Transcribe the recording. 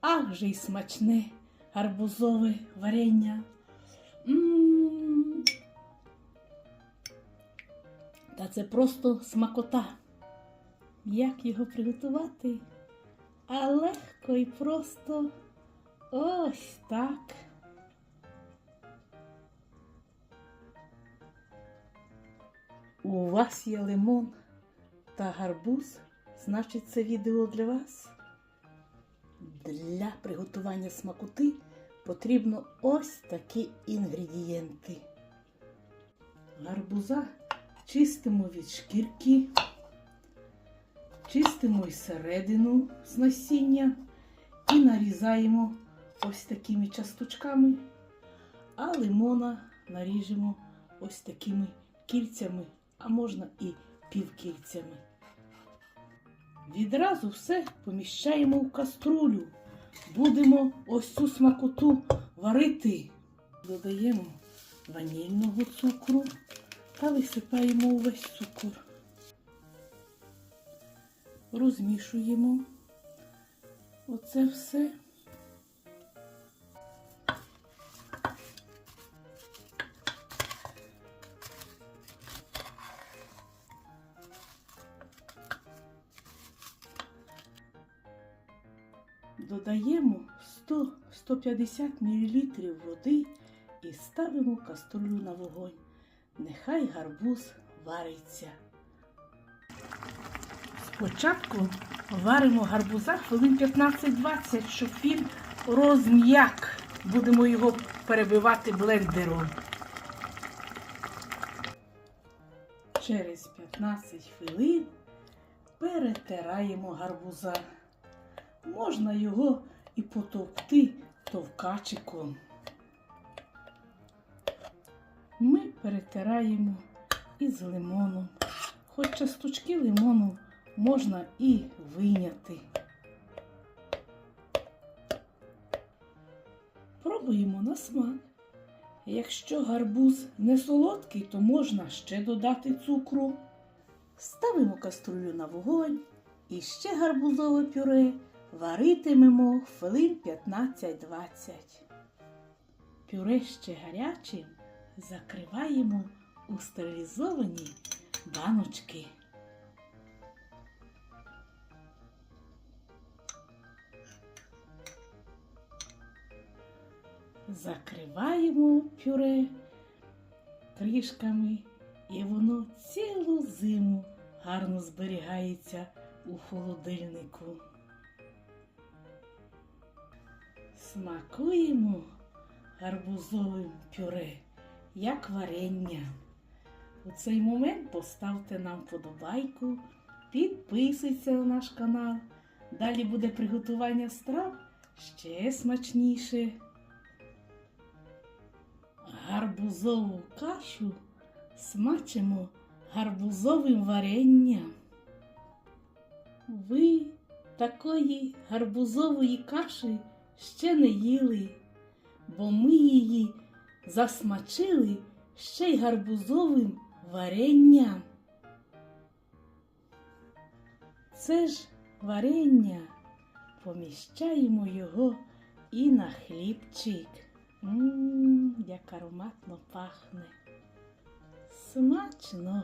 ах же й смачне гарбузове варення. Та це просто смакота. Як його приготувати? А легко і просто ось так. У вас є лимон та гарбуз, значить це відео для вас. Для приготування смакоти потрібно ось такі інгредієнти. Гарбуза чистимо від шкірки, чистимо і середину з насіння і нарізаємо ось такими часточками, а лимона наріжемо ось такими кільцями, а можна і півкільцями. Відразу все поміщаємо в каструлю. Будемо ось цю смакоту варити. Додаємо ванільного цукру та висипаємо увесь цукор. Розмішуємо оце все. Додаємо 100-150 мл води і ставимо каструлю на вогонь. Нехай гарбуз вариться. Спочатку варимо гарбуза хвилин 15-20, щоб він розм'як. Будемо його перебивати блендером. Через 15 хвилин перетираємо гарбуза. Можна його і потовкти товкачиком. Ми перетираємо із лимоном. Хоч часточки лимону можна і виняти. Пробуємо на смак. Якщо гарбуз не солодкий, то можна ще додати цукру. Ставимо каструлю на вогонь і ще гарбузове пюре варитимемо хвилин 15-20. Пюре ще гарячим закриваємо у стерилізовані баночки. Закриваємо пюре кришками, і воно цілу зиму гарно зберігається у холодильнику. Смакуємо гарбузовим пюре, як варення. У цей момент поставте нам вподобайку, підписуйтесь на наш канал. Далі буде приготування страв ще смачніше. Гарбузову кашу смачимо гарбузовим варенням. Ви такої гарбузової каші ще не їли, бо ми її засмачили ще й гарбузовим варенням. Це ж варення, поміщаємо його і на хлібчик. Ммм, як ароматно пахне. Смачного!